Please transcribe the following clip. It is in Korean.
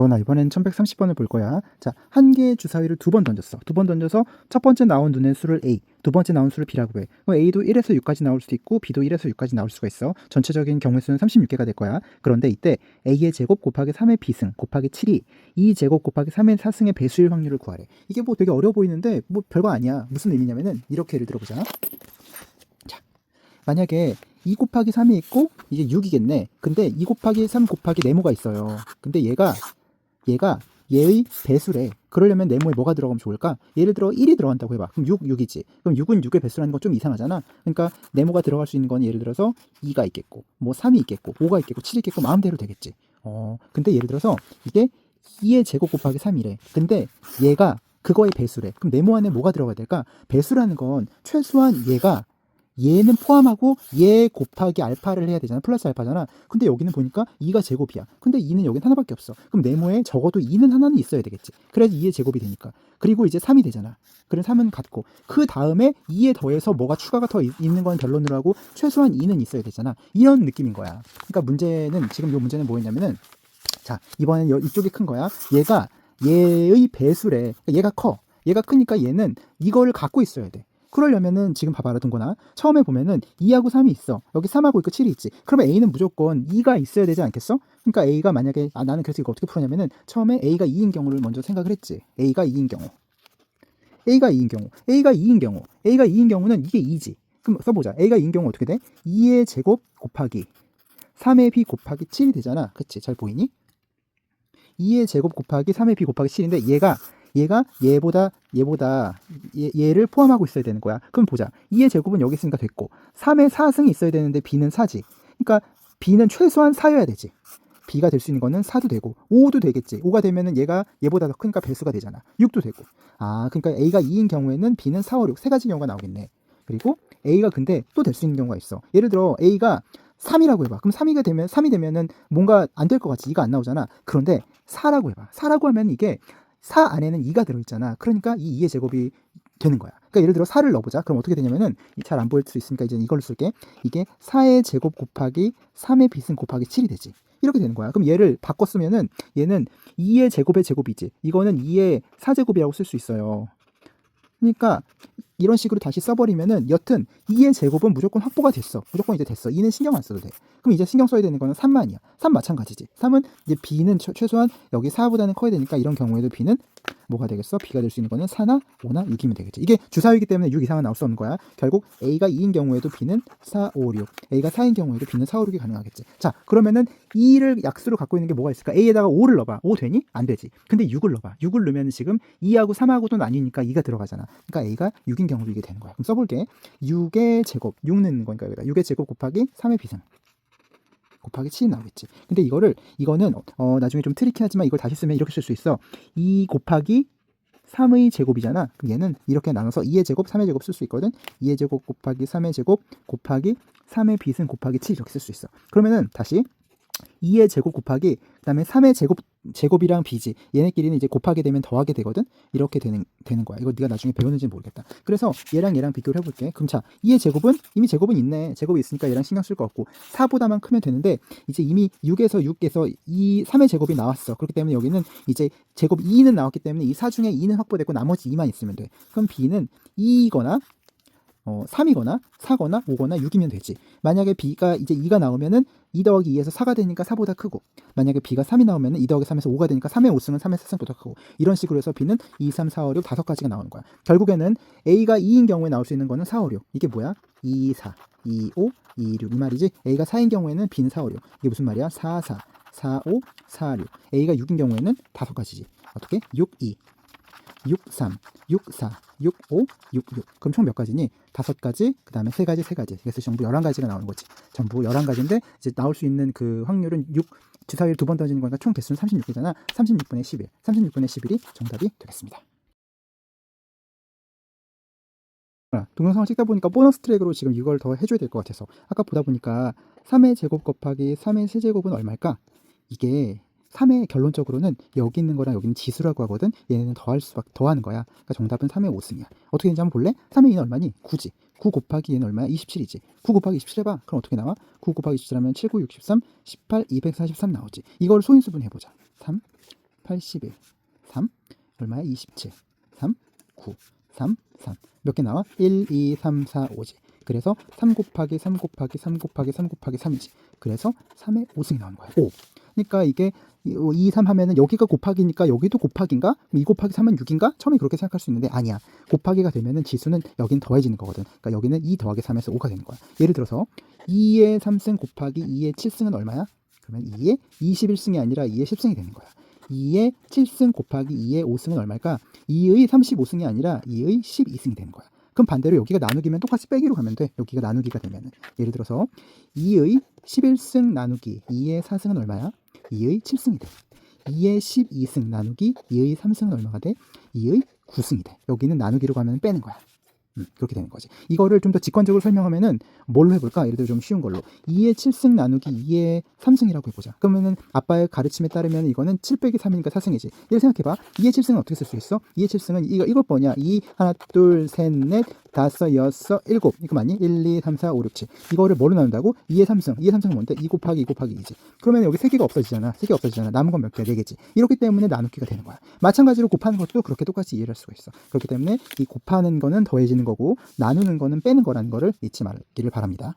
어, 나 이번엔 1130번을 볼 거야. 자, 한 개의 주사위를 두 번 던졌어. 두 번 던져서 첫 번째 나온 눈의 수를 A, 두 번째 나온 수를 B라고 해. 그럼 A도 1에서 6까지 나올 수도 있고 B도 1에서 6까지 나올 수가 있어. 전체적인 경우의 수는 36개가 될 거야. 그런데 이때 A의 제곱 곱하기 3의 B승 곱하기 7이 이 제곱 곱하기 3의 4승의 배수일 확률을 구하래. 이게 뭐 되게 어려워 보이는데 뭐 별거 아니야. 무슨 의미냐면은 이렇게 예를 들어보자. 자, 만약에 2 곱하기 3이 있고 이제 6이겠네. 근데 2 곱하기 3 곱하기 네모가 있어요. 근데 얘가 얘가 얘의 배수래. 그러려면 네모에 뭐가 들어가면 좋을까? 예를 들어 1이 들어간다고 해봐. 그럼 6, 6이지. 그럼 6은 6의 배수라는 건 좀 이상하잖아. 그러니까 네모가 들어갈 수 있는 건 예를 들어서 2가 있겠고, 뭐 3이 있겠고, 5가 있겠고, 7이 있겠고, 마음대로 되겠지. 어, 근데 예를 들어서 이게 2의 제곱 곱하기 3이래. 근데 얘가 그거의 배수래. 그럼 네모 안에 뭐가 들어가야 될까? 배수라는 건 최소한 얘가 얘는 포함하고 얘 곱하기 알파를 해야 되잖아. 플러스 알파잖아. 근데 여기는 보니까 2가 제곱이야. 근데 2는 여긴 하나밖에 없어. 그럼 네모에 적어도 2는 하나는 있어야 되겠지. 그래야지 2의 제곱이 되니까. 그리고 이제 3이 되잖아. 그럼 3은 같고 그 다음에 2에 더해서 뭐가 추가가 더 있- 있는 건 결론으로 하고 최소한 2는 있어야 되잖아. 이런 느낌인 거야. 그러니까 문제는 지금 요 문제는 뭐였냐면은 자 이번엔 여- 이쪽이 큰 거야. 얘가 얘의 배수래. 얘가 커. 얘가 크니까 얘는 이거를 갖고 있어야 돼. 그러려면은 지금 봐봐라 동거나. 처음에 보면은 2하고 3이 있어. 여기 3하고 있고 7이 있지. 그러면 A는 무조건 2가 있어야 되지 않겠어? 그러니까 A가 만약에 아 나는 그래서 이거 어떻게 풀었냐면은 처음에 A가 2인 경우를 먼저 생각을 했지. A가 2인 경우. A가 2인 경우. A가 2인 경우. A가 2인 경우는 이게 2지. 그럼 써보자. A가 2인 경우 어떻게 돼? 2의 제곱 곱하기 3의 b 곱하기 7이 되잖아. 그치? 잘 보이니? 2의 제곱 곱하기 3의 b 곱하기 7인데 얘가 얘가 얘보다 얘보다 얘, 얘를 포함하고 있어야 되는 거야. 그럼 보자. 2의 제곱은 여기 있으니까 됐고 3의 4승이 있어야 되는데 b는 4지. 그러니까 b는 최소한 4여야 되지. b가 될 수 있는 거는 4도 되고 5도 되겠지. 5가 되면은 얘가 얘보다 더 크니까 배수가 되잖아. 6도 되고. 아, 그러니까 a가 2인 경우에는 b는 4, 5, 6 세 가지 경우가 나오겠네. 그리고 a가 근데 또 될 수 있는 경우가 있어. 예를 들어 a가 3이라고 해봐. 그럼 3이가 되면 3이 되면은 뭔가 안 될 것 같지. 2가 안 나오잖아. 그런데 4라고 해봐. 4라고 하면 이게 4 안에는 2가 들어있잖아. 그러니까 이 2의 제곱이 되는 거야. 그러니까 예를 들어 4를 넣어보자. 그럼 어떻게 되냐면은 잘 안 보일 수 있으니까 이제 이걸로 쓸게. 이게 4의 제곱 곱하기 3의 비승 곱하기 7이 되지. 이렇게 되는 거야. 그럼 얘를 바꿔 쓰면은 얘는 2의 제곱의 제곱이지. 이거는 2의 4제곱이라고 쓸 수 있어요. 그러니까 이런 식으로 다시 써버리면은 여튼 2의 제곱은 무조건 확보가 됐어. 무조건 이제 됐어. 2는 신경 안 써도 돼. 그럼 이제 신경 써야 되는 거는 3만이야. 3 마찬가지지. 3은 이제 b는 최, 최소한 여기 4보다는 커야 되니까 이런 경우에도 b는 뭐가 되겠어? b가 될 수 있는 거는 4나 5나 6이면 되겠지. 이게 주사위이기 때문에 6 이상은 나올 수 없는 거야. 결국 a가 2인 경우에도 b는 4, 5, 6. a가 4인 경우에도 b는 4, 5, 6이 가능하겠지. 자, 그러면은 2를 약수로 갖고 있는 게 뭐가 있을까? a에다가 5를 넣어봐. 5 되니? 안 되지. 근데 6을 넣어봐. 6을 넣으면 지금 2하고 3하고도 나뉘니까 2가 들어가잖아. 그러니까 a가 6인 경우도 이게 되는 거야. 그럼 써볼게. 6의 제곱, 6 넣는 거니까 여기다 6의 제곱 곱하기 3의 비승. 곱하기 7이 나오겠지. 근데 이거를 이거는 어 나중에 좀 트리키하지만 이걸 다시 쓰면 이렇게 쓸 수 있어. 2 곱하기 3의 제곱이잖아. 그럼 얘는 이렇게 나눠서 2의 제곱, 3의 제곱 쓸 수 있거든. 2의 제곱 곱하기 3의 제곱 곱하기 3의 비승 곱하기 7 이렇게 쓸 수 있어. 그러면은 다시 2의 제곱 곱하기 그다음에 3의 제곱 제곱이랑 b지 얘네끼리는 이제 곱하게 되면 더하게 되거든? 이렇게 되는 되는 거야. 이거 네가 나중에 배웠는지 는 모르겠다. 그래서 얘랑 얘랑 비교를 해 볼게. 그럼 자 2의 제곱은 이미 제곱은 있네. 제곱이 있으니까 얘랑 신경 쓸 거 없고. 4보다만 크면 되는데 이제 이미 6에서 6에서 이 3의 제곱이 나왔어. 그렇기 때문에 여기는 이제 제곱 2는 나왔기 때문에 이 4 중에 2는 확보됐고 나머지 2만 있으면 돼. 그럼 b는 2거나 어, 3이거나 4거나 5거나 6이면 되지. 만약에 b가 이제 2가 나오면은 2 더하기 2에서 4가 되니까 4보다 크고 만약에 b가 3이 나오면은 2 더하기 3에서 5가 되니까 3의 5승은 3의 4승보다 크고 이런 식으로 해서 b는 2, 3, 4, 5, 6 다섯 가지가 나오는 거야. 결국에는 a가 2인 경우에 나올 수 있는 거는 4, 5, 6. 이게 뭐야? 2, 4, 2, 5, 2, 6. 이 말이지. a가 4인 경우에는 b는 4, 5, 6. 이게 무슨 말이야? 4, 4, 4, 5, 4, 6. a가 6인 경우에는 다섯 가지지. 어떻게? 6, 2. 6, 3, 6, 4, 6, 5, 6, 6. 그럼 총 몇 가지니? 다섯 가지, 그 다음에 세 가지, 세 가지. 그래서 전부 11가지가 나오는 거지. 전부 11가지인데, 이제 나올 수 있는 그 확률은 6, 주사위를 두 번 던지는 거니까 총 개수는 36개잖아. 36분의 11. 36분의 11이 정답이 되겠습니다. 아, 동영상을 찍다 보니까 보너스 트랙으로 지금 이걸 더 해줘야 될 것 같아서 아까 보다 보니까 3의 제곱 곱하기 3의 세제곱은 얼마일까? 이게 3의 결론적으로는 여기 있는 거랑 여기는 지수라고 하거든. 얘네는 더할 수밖에 더하는 거야. 그러니까 정답은 3의 5승이야. 어떻게 되는지 한번 볼래? 3의 2는 얼마니? 9지. 9 곱하기 얘는 얼마야? 27이지. 9 곱하기 27 해봐. 그럼 어떻게 나와? 9 곱하기 27 하면 7, 9, 63, 18, 243 나오지. 이걸 소인수분 해보자. 3, 81 3 얼마야 27 3 9 3 3 몇 개 나와 1 2 3 4 5지 그래서 3 곱하기 3 곱하기 3 곱하기 3 곱하기 3이지 그래서 3의 5승이 나오는 거야 5 그러니까 이게 2, 3 하면은 여기가 곱하기니까 여기도 곱하기인가? 2 곱하기 3은 6인가? 처음에 그렇게 생각할 수 있는데 아니야. 곱하기가 되면은 지수는 여긴 더해지는 거거든. 그러니까 여기는 2 더하기 3에서 5가 되는 거야. 예를 들어서 2의 3승 곱하기 2의 7승은 얼마야? 그러면 2의 21승이 아니라 2의 10승이 되는 거야. 2의 7승 곱하기 2의 5승은 얼마일까? 2의 35승이 아니라 2의 12승이 되는 거야. 그럼 반대로 여기가 나누기면 똑같이 빼기로 가면 돼. 여기가 나누기가 되면은. 예를 들어서 2의 11승 나누기 2의 4승은 얼마야? 2의 7승이 돼. 2의 12승 나누기 2의 3승은 얼마가 돼? 2의 9승이 돼. 여기는 나누기로 가면 빼는 거야. 음, 그렇게 되는 거지. 이거를 좀 더 직관적으로 설명하면은 뭘로 해볼까? 예를 들어 좀 쉬운 걸로 2의 7승 나누기 2의 3승이라고 해보자. 그러면은 아빠의 가르침에 따르면 이거는 7 빼기 3이니까 4승이지. 이를 생각해봐. 2의 7승은 어떻게 쓸 수 있어? 2의 7승은 이거 이걸 뭐냐? 2 하나 둘 셋 넷 다섯 여섯 일곱 이거 맞니? 1 2 3 4 5 6 7 이거를 뭐로 나눈다고? 2의 3승 2의 3승은 뭔데? 2 곱하기 2 곱하기 2지. 그러면 여기 3개가 없어지잖아. 3개 없어지잖아. 남은 건 몇 개야? 4개지. 이렇기 때문에 나누기가 되는 거야. 마찬가지로 곱하는 것도 그렇게 똑같이 이해를 할 수가 있어. 그렇기 때문에 이 곱하는 거는 더해지는 거고 나누는 거는 빼는 거라는 거를 잊지 말기를 바랍니다.